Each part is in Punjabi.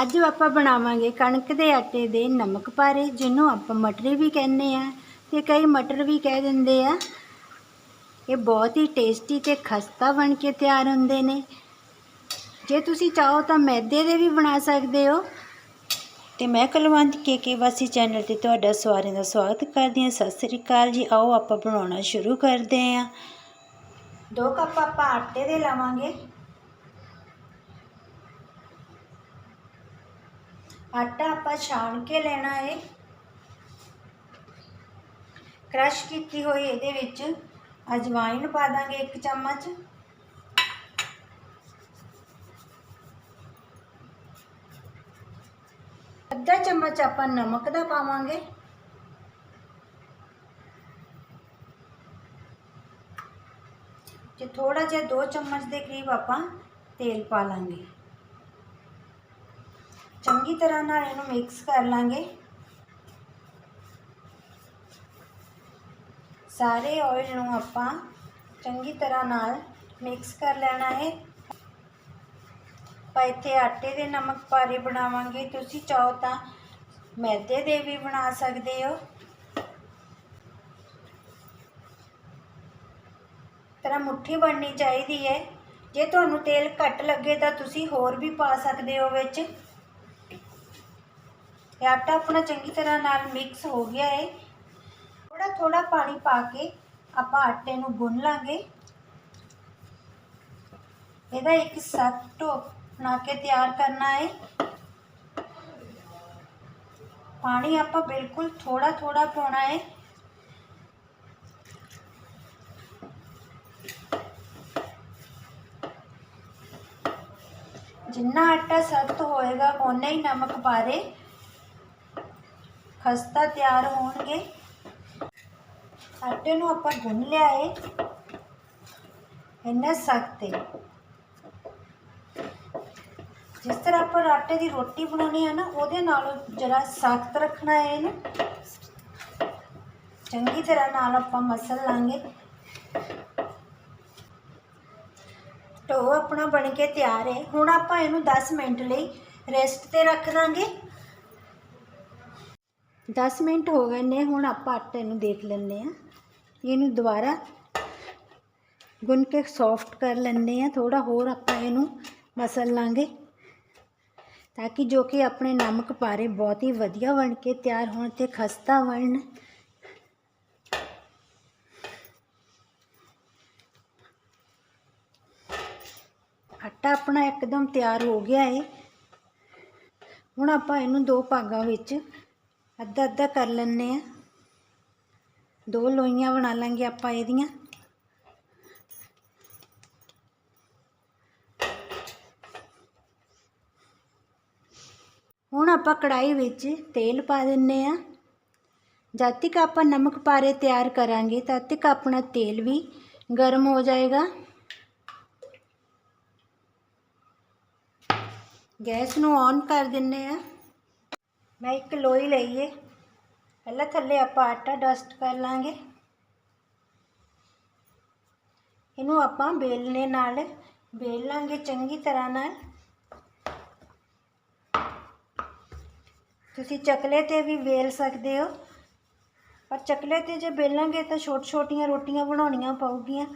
ਅੱਜ ਆਪਾਂ ਬਣਾਵਾਂਗੇ ਕਣਕ ਦੇ ਆਟੇ ਦੇ ਨਮਕ ਪਾਰੇ, ਜਿਹਨੂੰ ਆਪਾਂ ਮਟਰੀ ਵੀ ਕਹਿੰਦੇ ਆ ਤੇ ਕਈ ਮਟਰ ਵੀ ਕਹਿ ਦਿੰਦੇ ਆ। ਇਹ ਬਹੁਤ ਹੀ ਟੇਸਟੀ ਤੇ ਖਸਤਾ ਬਣ ਕੇ ਤਿਆਰ ਹੁੰਦੇ ਨੇ। ਜੇ ਤੁਸੀਂ ਚਾਹੋ ਤਾਂ ਮੈਦੇ ਦੇ ਵੀ ਬਣਾ ਸਕਦੇ ਹੋ। ਤੇ ਮੈਂ ਕੁਲਵੰਤ ਕੇ ਕੇ ਵਾਸੀ ਚੈਨਲ ਤੇ ਤੁਹਾਡਾ ਸਾਰਿਆਂ ਦਾ ਸਵਾਗਤ ਕਰਦੀ ਹਾਂ। ਸਤਿ ਸ੍ਰੀ ਅਕਾਲ ਜੀ। ਆਓ ਆਪਾਂ ਬਣਾਉਣਾ ਸ਼ੁਰੂ ਕਰਦੇ ਹਾਂ। ਦੋ ਕੱਪ ਆਪਾਂ ਆਟੇ ਦੇ ਲਵਾਂਗੇ। ਆਟਾ ਆਪਾਂ ਛਾਣ ਕੇ ਲੈਣਾ ਹੈ ਕ੍ਰਸ਼ ਕੀਤੀ ਹੋਈ ਇਹਦੇ ਵਿੱਚ। ਅਜਵਾਇਨ ਪਾ ਦਾਂਗੇ ਇੱਕ ਚਮਚ। ਅੱਧਾ ਚਮਚ ਆਪਾਂ ਨਮਕ ਦਾ ਪਾਵਾਂਗੇ। ਤੇ ਥੋੜਾ ਜਿਹਾ 2 ਚਮਚ ਦੇ ਕਰੀਬ ਆਪਾਂ ਤੇਲ ਪਾ ਲਾਂਗੇ। ਚੰਗੀ ਤਰ੍ਹਾਂ ਨਾਲ ਇਹਨੂੰ ਮਿਕਸ ਕਰ ਲਾਂਗੇ। ਸਾਰੇ ਆਇਲ ਨੂੰ ਆਪਾਂ ਚੰਗੀ ਤਰ੍ਹਾਂ ਨਾਲ ਮਿਕਸ ਕਰ ਲੈਣਾ ਹੈ। ਆਪਾਂ ਇੱਥੇ ਆਟੇ ਦੇ ਨਮਕ ਪਾਰੇ ਬਣਾਵਾਂਗੇ। ਤੁਸੀਂ ਚਾਹੋ ਤਾਂ ਮੈਦੇ ਦੇ ਵੀ ਬਣਾ ਸਕਦੇ ਹੋ। ਤਰ੍ਹਾਂ ਮੁੱਠੀ ਬਣਨੀ ਚਾਹੀਦੀ ਹੈ। ਜੇ ਤੁਹਾਨੂੰ ਤੇਲ ਘੱਟ ਲੱਗੇ ਤਾਂ ਤੁਸੀਂ ਹੋਰ ਵੀ ਪਾ ਸਕਦੇ ਹੋ ਵਿੱਚ। ਇਹ ਆਟਾ ਆਪਣਾ ਚੰਗੀ ਤਰ੍ਹਾਂ ਨਾਲ ਮਿਕਸ ਹੋ ਗਿਆ ਹੈ ਥੋੜਾ ਥੋੜਾ ਪਾਣੀ ਪਾ ਕੇ ਆਪਾਂ ਆਟੇ ਨੂੰ ਗੁੰਨ ਲਾਂਗੇ ਇਹਦਾ ਇੱਕ ਸਖਤ ਢੋ ਬਣਾ ਕੇ ਤਿਆਰ ਕਰਨਾ ਹੈ ਪਾਣੀ ਆਪਾਂ ਬਿਲਕੁਲ ਥੋੜਾ ਥੋੜਾ ਪਾਉਣਾ ਹੈ ਜਿੰਨਾ ਆਟਾ ਸਖਤ ਹੋਏਗਾ ਓਨਾ ਹੀ ਨਮਕ ਪਾਰੇ ਖਸਤਾ ਤਿਆਰ ਹੋਣਗੇ। ਆਟੇ ਨੂੰ ਆਪਾਂ ਗੁੰਨ ਲਿਆ ਹੈ ਇੰਨਾ ਸਖਤ ਹੈ ਜਿਸ ਤਰ੍ਹਾਂ ਆਪਾਂ ਆਟੇ ਦੀ ਰੋਟੀ ਬਣਾਉਣੀ ਹੈ ਨਾ, ਉਹਦੇ ਨਾਲੋਂ ਜਰਾ ਸਖਤ ਰੱਖਣਾ ਹੈ ਇਹਨੂੰ। ਚੰਗੀ ਤਰ੍ਹਾਂ ਨਾਲ ਆਪਾਂ ਮਸਲ ਲਾਂਗੇ। ਟੋ ਆਪਣਾ ਬਣ ਕੇ ਤਿਆਰ ਹੈ ਹੁਣ ਆਪਾਂ ਇਹਨੂੰ 10 ਮਿੰਟ ਲਈ ਰੈਸਟ ਤੇ ਰੱਖ ਦਾਂਗੇ। 10 ਮਿੰਟ ਹੋ ਗਏ ਨੇ, ਹੁਣ ਆਪਾਂ ਆਟੇ ਨੂੰ ਦੇਖ ਲੈਂਦੇ ਆ ਇਹਨੂੰ ਦੁਬਾਰਾ ਗੁੰਨ ਕੇ ਸੌਫਟ ਕਰ ਲੈਂਦੇ ਆ ਥੋੜਾ ਹੋਰ ਆਪਾਂ ਇਹਨੂੰ ਮਸਲ ਲਾਂਗੇ ਤਾਂ ਕਿ ਜੋ ਕਿ ਆਪਣੇ ਨਮਕ ਪਾਰੇ ਬਹੁਤ ਹੀ ਵਧੀਆ ਬਣ ਕੇ ਤਿਆਰ ਹੋਣ ਤੇ ਖਸਤਾ ਬਣਨ ਆਟਾ ਆਪਣਾ ਇੱਕਦਮ ਤਿਆਰ ਹੋ ਗਿਆ ਹੈ ਹੁਣ ਆਪਾਂ ਇਹਨੂੰ ਦੋ ਭਾਗਾਂ ਵਿੱਚ ਅੱਧਾ ਅੱਧਾ ਕਰ ਲੈਂਦੇ ਆ। ਦੋ ਲੋਈਆਂ ਬਣਾ ਲਾਂਗੇ ਆਪਾਂ ਇਹਦੀਆਂ। ਹੁਣ ਆਪਾਂ ਕੜਾਈ ਵਿੱਚ ਤੇਲ ਪਾ ਦਿੰਨੇ ਆ। ਜਦ ਤੱਕ ਆਪਾਂ ਨਮਕ ਪਾਰੇ ਤਿਆਰ ਕਰਾਂਗੇ, ਤਦ ਤੱਕ ਆਪਣਾ ਤੇਲ ਵੀ ਗਰਮ ਹੋ ਜਾਏਗਾ। ਗੈਸ ਨੂੰ ਔਨ ਕਰ ਦਿੰਨੇ ਆ। ਮੈਂ ਇੱਕ ਲੋਈ ਲਈਏ ਪਹਿਲਾਂ ਥੱਲੇ ਆਪਾਂ ਆਟਾ ਡਸਟ ਕਰ ਲਾਂਗੇ ਇਹਨੂੰ ਆਪਾਂ ਬੇਲਣੇ ਨਾਲ ਬੇਲ ਲਾਂਗੇ ਚੰਗੀ ਤਰ੍ਹਾਂ ਨਾਲ ਤੁਸੀਂ ਚਕਲੇ ਤੇ ਵੀ ਵੇਲ ਸਕਦੇ ਹੋ ਪਰ ਚਕਲੇ ਤੇ ਜੇ ਬੇਲਾਂਗੇ ਤਾਂ ਛੋਟ ਛੋਟੀਆਂ ਰੋਟੀਆਂ ਬਣਾਉਣੀਆਂ ਪਊਗੀਆਂ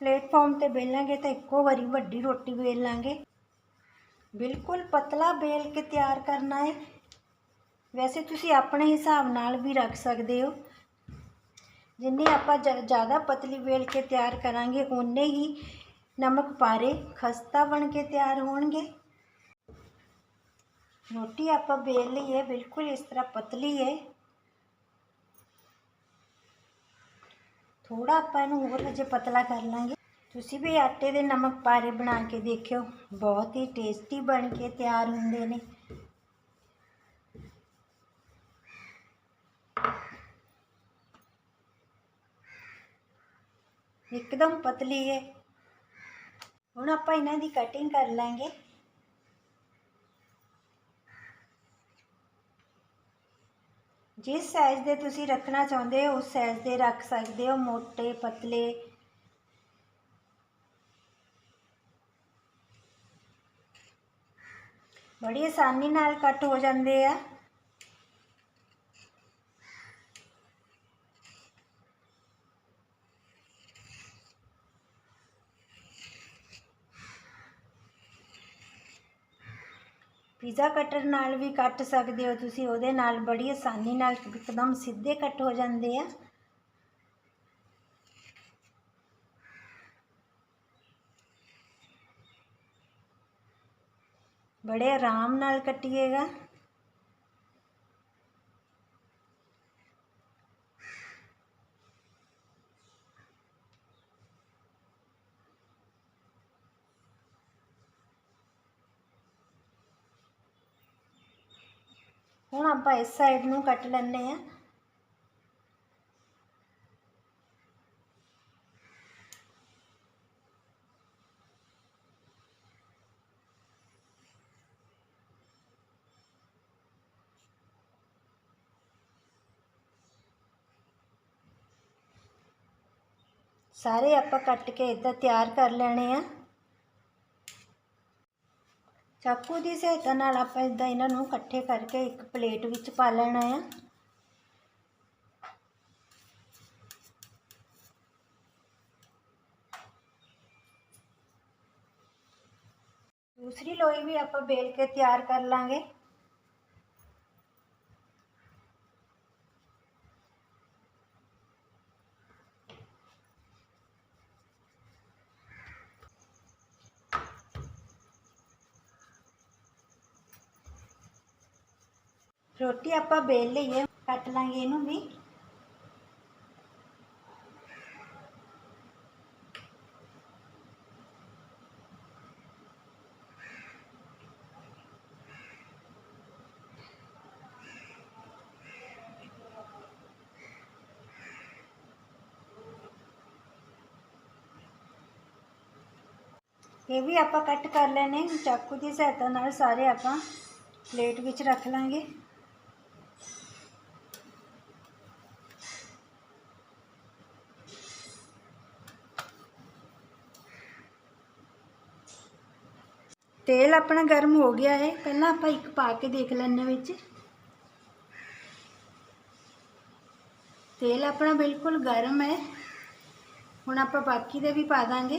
ਪਲੇਟਫਾਰਮ ਤੇ ਬੇਲਾਂਗੇ ਤਾਂ ਇੱਕੋ ਵਾਰੀ ਵੱਡੀ ਰੋਟੀ ਵੇਲ ਲਾਂਗੇ ਬਿਲਕੁਲ ਪਤਲਾ ਬੇਲ ਕੇ ਤਿਆਰ ਕਰਨਾ ਹੈ ਵੈਸੇ ਤੁਸੀਂ ਆਪਣੇ ਹਿਸਾਬ ਨਾਲ ਵੀ ਰੱਖ ਸਕਦੇ ਹੋ ਜਿੰਨੀ ਆਪਾਂ ਜ਼ਿਆਦਾ ਪਤਲੀ ਵੇਲ ਕੇ ਤਿਆਰ ਕਰਾਂਗੇ ਉਨੇ ਹੀ ਨਮਕ ਪਾਰੇ ਖਸਤਾ ਬਣ ਕੇ ਤਿਆਰ ਹੋਣਗੇ ਰੋਟੀ ਆਪਾਂ ਬੇਲ ਲਈ ਹੈ ਬਿਲਕੁਲ ਇਸ ਤਰ੍ਹਾਂ ਪਤਲੀ ਹੈ ਥੋੜਾ ਆਪਾਂ ਇਹਨੂੰ ਹੋਰ ਹਜੇ ਪਤਲਾ ਕਰ ਲਾਂਗੇ ਤੁਸੀਂ ਵੀ ਆਟੇ ਦੇ ਨਮਕ ਪਾਰੇ ਬਣਾ ਕੇ ਦੇਖਿਓ ਬਹੁਤ ਹੀ ਟੇਸਟੀ ਬਣ ਕੇ ਤਿਆਰ ਹੁੰਦੇ ਨੇ ਇੱਕਦਮ ਪਤਲੀ ਹੈ ਹੁਣ ਆਪਾਂ ਇਹਨਾਂ ਦੀ ਕਟਿੰਗ ਕਰ ਲਾਂਗੇ ਜਿਸ ਸਾਈਜ਼ ਦੇ ਤੁਸੀਂ ਰੱਖਣਾ ਚਾਹੁੰਦੇ ਹੋ ਉਸ ਸਾਈਜ਼ ਦੇ ਰੱਖ ਸਕਦੇ ਹੋ ਮੋٹے ਪਤਲੇ ਬੜੀ ਆਸਾਨੀ ਨਾਲ ਕੱਟ ਹੋ ਜਾਂਦੇ ਆ ਪੀਜ਼ਾ ਕਟਰ ਨਾਲ ਵੀ ਕੱਟ ਸਕਦੇ ਹੋ ਤੁਸੀਂ, ਉਹਦੇ ਨਾਲ ਬੜੀ ਆਸਾਨੀ ਨਾਲ ਇੱਕਦਮ ਸਿੱਧੇ ਕੱਟ ਹੋ ਜਾਂਦੇ ਆ। ਬੜੇ ਆਰਾਮ ਨਾਲ ਕੱਟੀਏਗਾ। ਹੁਣ ਆਪਾਂ ਇਸ ਸਾਈਡ ਨੂੰ ਕੱਟ ਲੈਂਦੇ ਆ ਸਾਰੇ ਆਪਾਂ ਕੱਟ ਕੇ ਇਦਾਂ ਤਿਆਰ ਕਰ ਲੈਣੇ ਆ। ਚਾਕੂ ਦੀ ਸਹਾਇਤਾ ਨਾਲ ਆਪਾਂ ਇਦਾਂ ਇਹਨਾਂ ਨੂੰ ਇਕੱਠੇ ਕਰਕੇ ਇੱਕ ਪਲੇਟ ਵਿੱਚ ਪਾ ਲੈਣਾ ਆ। ਦੂਸਰੀ ਲੋਈ ਵੀ ਆਪਾਂ ਬੇਲ ਕੇ ਤਿਆਰ ਕਰ ਲਾਂਗੇ। ਰੋਟੀ ਆਪਾਂ ਬੇਲ ਲਈਏ ਕੱਟ ਲਾਂਗੇ ਇਹਨੂੰ ਵੀ। ਇਹ ਵੀ ਆਪਾਂ ਕੱਟ ਕਰ ਲੈਣੇ ਚਾਕੂ ਦੀ ਸਹਾਇਤਾ ਨਾਲ ਸਾਰੇ ਆਪਾਂ ਪਲੇਟ ਵਿੱਚ ਰੱਖ ਲਾਂਗੇ। ਤੇਲ ਆਪਣਾ ਗਰਮ ਹੋ ਗਿਆ ਹੈ। ਪਹਿਲਾਂ ਆਪਾਂ ਇੱਕ ਪਾ ਕੇ ਦੇਖ ਲੈਣੇ ਵਿੱਚ। ਤੇਲ ਆਪਣਾ ਬਿਲਕੁਲ ਗਰਮ ਹੈ। ਹੁਣ ਆਪਾਂ ਬਾਕੀ ਦੇ ਵੀ ਪਾ ਦਾਂਗੇ।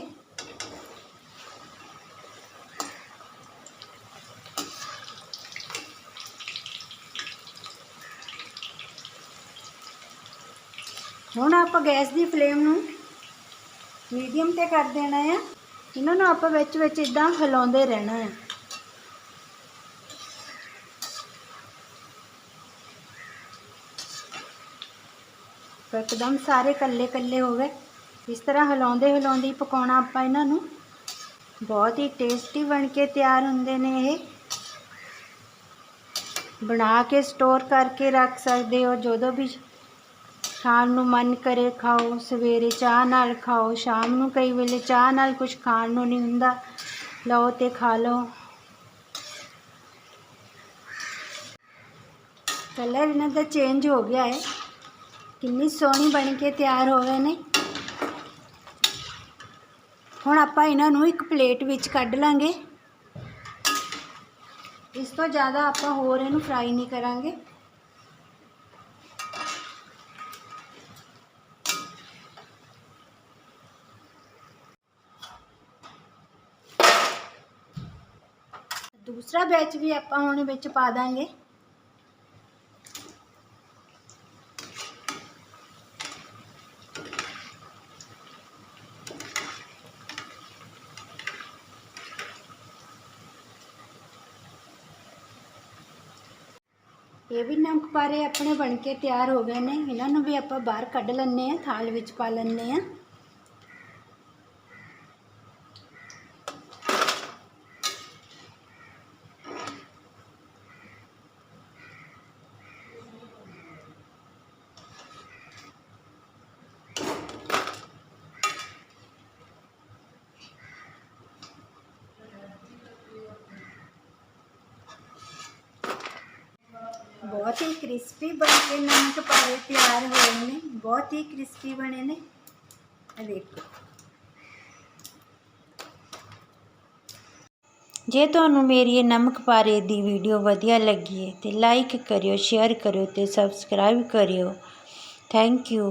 ਹੁਣ ਆਪਾਂ ਗੈਸ ਦੀ ਫਲੇਮ ਨੂੰ ਮੀਡੀਅਮ ਤੇ ਕਰ ਦੇਣਾ ਹੈ ਇਹਨਾਂ ਨੂੰ ਆਪਾਂ ਵਿੱਚ ਵਿੱਚ ਇਦਾਂ ਹਿਲਾਉਂਦੇ ਰਹਿਣਾ ਹੈ। ਇੱਕਦਮ ਸਾਰੇ ਕੱਲੇ ਕੱਲੇ ਹੋ ਗਏ। ਇਸ ਤਰ੍ਹਾਂ ਹਿਲਾਉਂਦੇ ਹਿਲਾਉਂਦੇ ਹੀ ਪਕਾਉਣਾ ਆਪਾਂ ਇਹਨਾਂ ਨੂੰ। ਬਹੁਤ ਹੀ ਟੇਸਟੀ ਬਣ ਕੇ ਤਿਆਰ ਹੁੰਦੇ ਨੇ ਇਹ। ਬਣਾ ਕੇ ਸਟੋਰ ਕਰਕੇ ਰੱਖ ਸਕਦੇ ਹੋ, ਜਦੋਂ ਵੀ ਖਾਣ ਨੂੰ ਮਨ ਕਰੇ ਖਾਓ, ਸਵੇਰੇ ਚਾਹ ਨਾਲ ਖਾਓ, ਸ਼ਾਮ ਨੂੰ ਕਈ ਵੇਲੇ ਚਾਹ ਨਾਲ ਕੁਝ ਖਾਣ ਨੂੰ ਨਹੀਂ ਹੁੰਦਾ। ਲਓ ਤੇ ਖਾ ਲਓ। ਕਲਰ ਇਹਨਾਂ ਦਾ ਚੇਂਜ ਹੋ ਗਿਆ ਹੈ। ਕਿੰਨੀ ਸੋਹਣੀ ਬਣ ਕੇ ਤਿਆਰ ਹੋ ਗਏ ਨੇ। ਹੁਣ ਆਪਾਂ ਇਹਨਾਂ ਨੂੰ ਇੱਕ ਪਲੇਟ ਵਿੱਚ ਕੱਢ ਲਾਂਗੇ। ਇਸ ਤੋਂ ਜ਼ਿਆਦਾ ਆਪਾਂ ਹੋਰ ਇਹਨੂੰ ਫਰਾਈ ਨਹੀਂ ਕਰਾਂਗੇ। ਦੂਸਰਾ ਬੈਚ ਵੀ ਆਪਾਂ ਹੁਣ ਵਿੱਚ ਪਾ ਦਾਂਗੇ। ਇਹ ਵੀ ਨਮਕ ਪਾਰੇ ਆਪਣੇ ਬਣ ਕੇ ਤਿਆਰ ਹੋ ਗਏ ਨੇ। ਇਹਨਾਂ ਨੂੰ ਵੀ ਆਪਾਂ ਬਾਹਰ ਕੱਢ ਲੈਂਦੇ ਆ ਥਾਲ ਵਿੱਚ ਪਾ ਲੈਂਦੇ ਆ ਬਹੁਤ ਹੀ ਕ੍ਰਿਸਪੀ ਬਣ ਕੇ ਨਮਕ ਪਾਰੇ ਤਿਆਰ ਹੋਏ ਨੇ, ਬਹੁਤ ਹੀ ਕ੍ਰਿਸਪੀ ਬਣੇ ਨੇ। ਇਹ ਦੇਖੋ। ਜੇ ਤੁਹਾਨੂੰ ਮੇਰੀ ਇਹ ਨਮਕ ਪਾਰੇ ਦੀ ਵੀਡੀਓ ਵਧੀਆ ਲੱਗੀ ਹੈ, ਤੇ ਲਾਈਕ ਕਰਿਓ, ਸ਼ੇਅਰ ਕਰਿਓ ਤੇ ਸਬਸਕ੍ਰਾਈਬ ਕਰਿਓ। Thank you.